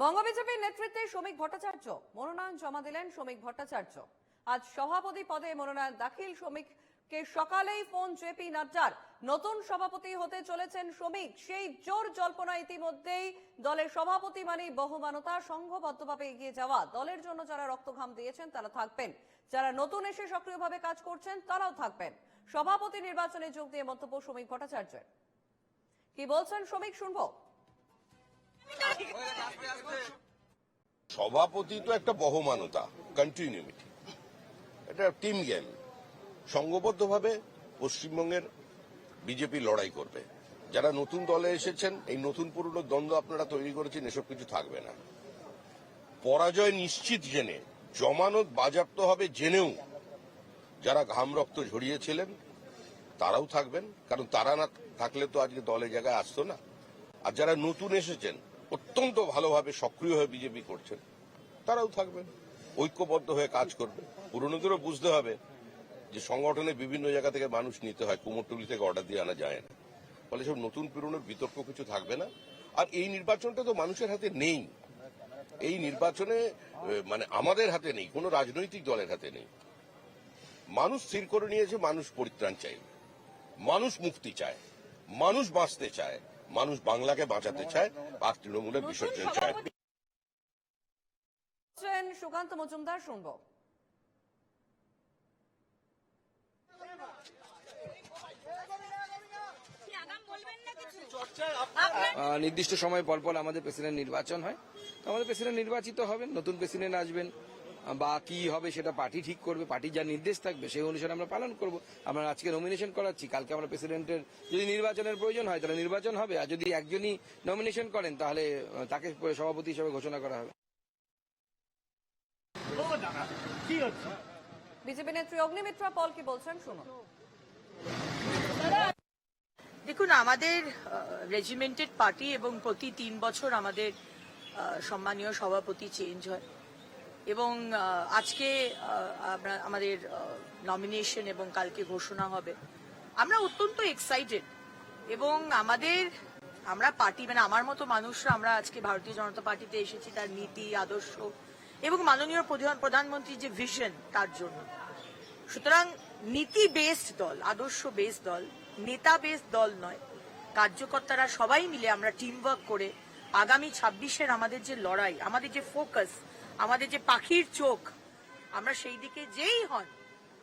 বঙ্গ বিজেপির নেতৃত্বে শ্রমিক ভট্টাচার্য। মনোনয়ন জমা দিলেন শ্রমিক ভট্টাচার্য। আজ সভাপতি পদে মনোনয়ন দাখিল। শ্রমিককে সকালেই ফোন জেপি নাড্ডার। নতুন সভাপতি হতে চলেছেন শ্রমিক। সেই জোর জল্পনা ইতিমধ্যেই দলের সভাপতি মানে বহুমানতা সংঘবদ্ধভাবে এগিয়ে যাওয়া। দলের জন্য যারা রক্তঘাম দিয়েছেন, তারা থাকবেন। যারা নতুন এসে সক্রিয়ভাবে কাজ করছেন, তারাও থাকবেন। সভাপতি নির্বাচনে যোগ দিয়ে মন্তব্য শ্রমিক ভট্টাচার্যের। কি বলছেন শ্রমিক শুনব? সভাপতি তো একটা বহমানতা কন্টিনিউটি এটা টিম গেম সংঘবদ্ধভাবে পশ্চিমবঙ্গের বিজেপি লড়াই করবে। যারা নতুন দলে এসেছেন, এই নতুন পুরনো দ্বন্দ্ব আপনারা তৈরি করেছেন, এসব কিছু থাকবে না। পরাজয় নিশ্চিত জেনে, জমানত বাজাপ্ত হবে জেনেও যারা ঘাম রক্ত ঝরিয়েছিলেন, তারাও থাকবেন। কারণ তারা না থাকলে তো আজকে দলে জায়গায় আসতো না। আর যারা নতুন এসেছেন অত্যন্ত ভালোভাবে সক্রিয় হয়ে বিজেপি করছেন। তারাও থাকবেন, ঐক্যবদ্ধ হয়ে কাজ করবে পুরনোদেরও বুঝতে হবে যে সংগঠনে বিভিন্ন জায়গা থেকে মানুষ নিতে হয়, কুমোরটুলি থেকে অর্ডার দিয়ে আনা যায় না। ফলে সব নতুন পুরনোর বিতর্ক কিছু থাকবে না। আর এই নির্বাচনটা তো মানুষের হাতে নেই। এই নির্বাচনে মানে আমাদের হাতে নেই, কোনো রাজনৈতিক দলের হাতে নেই। মানুষ স্থির করে নিয়েছে, মানুষ পরিত্রাণ চাই মানুষ মুক্তি চায়, মানুষ বাঁচতে চায়। মানুষ বাংলাকে বাঁচাতে চায় আর তৃণমূলের বিসর্জন চায়। সুকান্ত মজুমদার শুনব। আহ, নির্দিষ্ট সময় পর পর আমাদের প্রেসিডেন্ট নির্বাচন হয়। তো আমাদের প্রেসিডেন্ট নির্বাচিত হবেন নতুন প্রেসিডেন্ট আসবেন। বা কি হবে সেটা পার্টি ঠিক করবে পার্টির যা নির্দেশ থাকবে সেই অনুসারে আমরা পালন করব। আমরা আজকে নমিনেশন করাচ্ছি কালকে আমরা প্রেসিডেন্টের যদি নির্বাচনের প্রয়োজন হয় তাহলে নির্বাচন হবে আর যদি একজনই নমিনেশন করেন তাহলে তাকে সভাপতি হিসেবে ঘোষণা করা হবে। বিজেপি নেত্রী অগ্নিমিত্রা পল কি বলছেন শুনুন। দেখুন আমাদের রেজিমেন্টেড পার্টি এবং প্রতি তিন বছর আমাদের সম্মানীয় সভাপতি চেঞ্জ হয়। এবং আজকে আমরা, আমাদের নমিনেশন এবং কালকে ঘোষণা হবে। আমরা অত্যন্ত এক্সাইটেড এবং আমাদের, আমরা পার্টি মানে আমার মতো মানুষরা, আমরা আজকে ভারতীয় জনতা পার্টিতে এসেছি, তার নীতি, আদর্শ এবং মাননীয় প্রধান- প্রধানমন্ত্রীর যে ভিশন তার জন্য। সুতরাং নীতি বেসড দল আদর্শ বেসড দল নেতা বেসড দল নয়, কার্যকর্তারা সবাই মিলে আমরা টিম ওয়ার্ক করে আগামী ছাব্বিশের আমাদের যে লড়াই, আমাদের যে ফোকাস আমাদের যে পাখির চোখ আমরা সেই দিকে যেই হন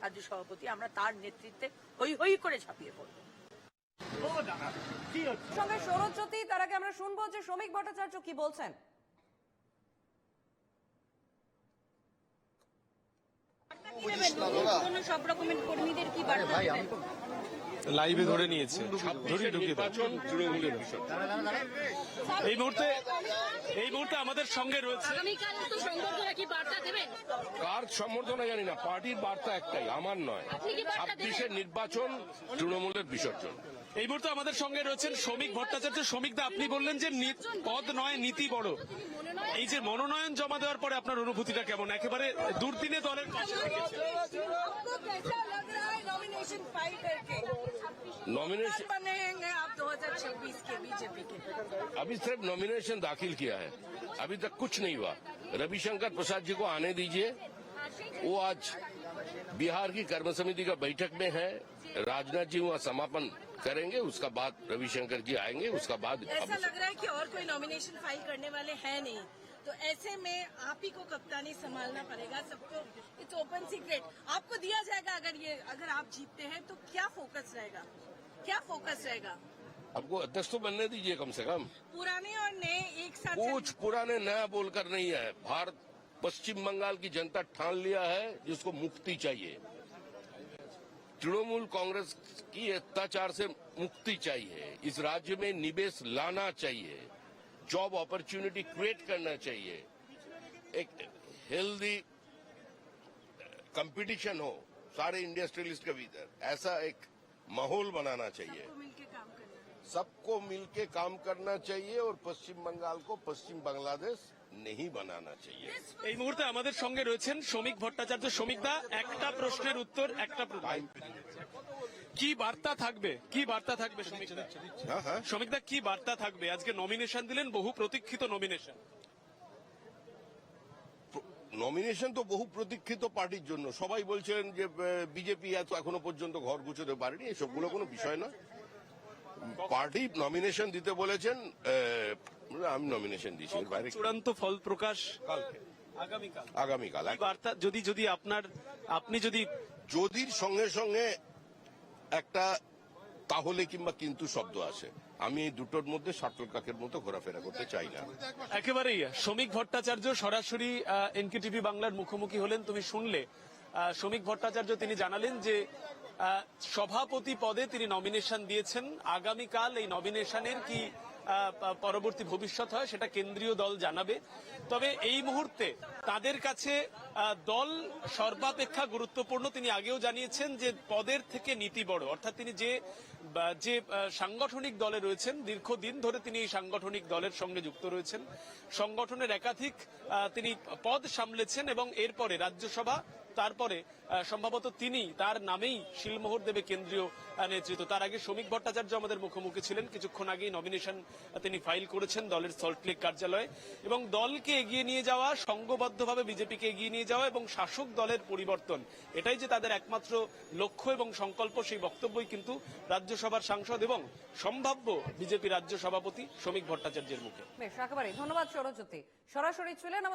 রাজ্য সভাপতি আমরা তার নেতৃত্বে হই হই করে ছাপিয়ে পড়ব। সঙ্গে সৌরজ্যোতি তার আগে আমরা শুনব যে শ্রমিক ভট্টাচার্য কি বলছেন। সব রকমের কর্মীদের কি বার্তা লাইভে ধরে নিয়েছে। ধরে ঢুকিয়ে এই মুহূর্তে এই মুহূর্তে আমাদের সঙ্গে রয়েছে আগামীকাল তো সংবর্ধনা কি বার্তা দেবেন? কার সম্বর্ধনা জানি না পার্টির বার্তা একটাই আমার নয়? ছাব্বিশের নির্বাচন তৃণমূলের বিসর্জন। এই মুহূর্তে আমাদের সঙ্গে রয়েছেন শ্রমিক ভট্টাচার্য শ্রমিক দা আপনি বললেন যে নি- পদ নয় নীতি বড় এই যে মনোনয়ন জমা দেওয়ার পরে আপনার অনুভূতিটা কেমন একেবারে দুর্দিনে দলের পাশে থেকেছেন। आपको कैसा लग रहा है नॉमिनेशन फाइल करके नॉमिनेशन बनेंगे आप 2026 के बीजेपी के अभी सिर्फ नॉमिनेशन दाखिल किया है अभी तक कुछ नहीं हुआ रविशंकर प्रसाद जी को आने दीजिए वो आज बिहार की कर्म समिति का बैठक में है। राजनाथ जी वहाँ समापन करेंगे उसका बाद रविशंकर जी आएँगे उसका बाद ऐसा लग रहा है कि और कोई नॉमिनेशन फ़ाइल करने वाले हैं नहीं। तो ऐसे में आप ही को कप्तानी संभालना पड़ेगा सबको। इट्स ओपन सीक्रेट आपको दिया जाएगा अगर ये अगर आप जीतते हैं तो क्या फोकस रहेगा? क्या फोकस रहेगा? आपको अध्यक्ष तो बनने दीजिए कम से कम। पुराने और नए एक साथ कुछ पुराने नया बोलकर नहीं है। भारत पश्चिम बंगाल की जनता ठान लिया है जिसको मुक्ति चाहिए। तृणमूल कांग्रेस की अत्याचार से मुक्ति चाहिए। इस राज्य में निवेश लाना चाहिए। जॉब अपॉर्चुनिटी क्रिएट करना चाहिए। एक हेल्दी कंपटीशन हो सारे इंडस्ट्रियलिस्ट के भीतर। ऐसा एक माहौल बनाना चाहिए। सबको मिलके काम करना। चाहिए और पश्चिम बंगाल को पश्चिम बांग्लादेश नहीं बनाना चाहिए এই মুহূর্তে আমাদের সঙ্গে রয়েছেন শ্রমিক ভট্টাচার্য শ্রমিক দা একটা প্রশ্নের উত্তর একটা প্রশ্ন। কি বার্তা থাকবে কি বার্তা থাকবে শ্রমিক দা हाँ हाँ শ্রমিক দা কি বার্তা থাকবে আজকে নমিনেশন দিলেন বহু প্রতীক্ষিত নমিনেশন নমিনেশন তো বহু প্রতীক্ষিত পার্টির জন্য সবাই বলছেন যে বিজেপি এত এখনো পর্যন্ত ঘর গুছোতে পারেনি এসবগুলো কোনো বিষয় না পার্টি নমিনেশন দিতে বলেছেন আমি নমিনেশন দিয়েছি বাইরে চূড়ান্ত ফল প্রকাশ আগামীকাল। আগামীকাল বার্তা যদি যদি আপনার আপনি যদি যদির সঙ্গে সঙ্গে একটা তাহলে কিংবা কিন্তু শব্দ আসে আমি এই দুটোর মধ্যে শাটল কাকের মতো ঘোরাফেরা করতে চাই না। একেবারেই শ্রমিক ভট্টাচার্য সরাসরি এনকেটিভি বাংলার মুখোমুখি হলেন। তুমি শুনলে শ্রমিক ভট্টাচার্য তিনি জানালেন যে সভাপতি পদে তিনি নমিনেশন দিয়েছেন। আগামীকাল এই নমিনেশনের কি পরবর্তী ভবিষ্যৎ হয় সেটা কেন্দ্রীয় দল জানাবে। তবে এই মুহূর্তে তাদের কাছে দল সর্বাপেক্ষা গুরুত্বপূর্ণ। তিনি আগেও জানিয়েছেন যে পদের থেকে নীতি বড়। অর্থাৎ তিনি যে যে সাংগঠনিক দলে রয়েছেন, দীর্ঘদিন ধরে তিনি এই সাংগঠনিক দলের সঙ্গে যুক্ত রয়েছেন। সংগঠনের একাধিক তিনি পদ সামলেছেন এবং এরপরে রাজ্যসভা তারপরে সম্ভবত তিনি তার নামেই শিলমোহর দেবে কেন্দ্রীয় নেতৃত্ব। তার আগে শ্রমিক ভট্টাচার্য আমাদের মুখোমুখি ছিলেন। কিছুক্ষণ আগেই নমিনেশন তিনি ফাইল করেছেন দলের সল্টলেক কার্যালয়ে। এবং দলকে এগিয়ে নিয়ে যাওয়া, সংঘবদ্ধভাবে বিজেপিকে এগিয়ে নিয়ে যাওয়া এবং শাসক দলের পরিবর্তন, এটাই যে তাদের একমাত্র লক্ষ্য এবং সংকল্প, সেই বক্তব্যই কিন্তু রাজ্যসভার সাংসদ এবং সম্ভাব্য বিজেপি রাজ্য সভাপতি শ্রমিক ভট্টাচার্যের মুখে। ধন্যবাদ সৌরজ্যোতি সরাসরি ছিলেন আমাদের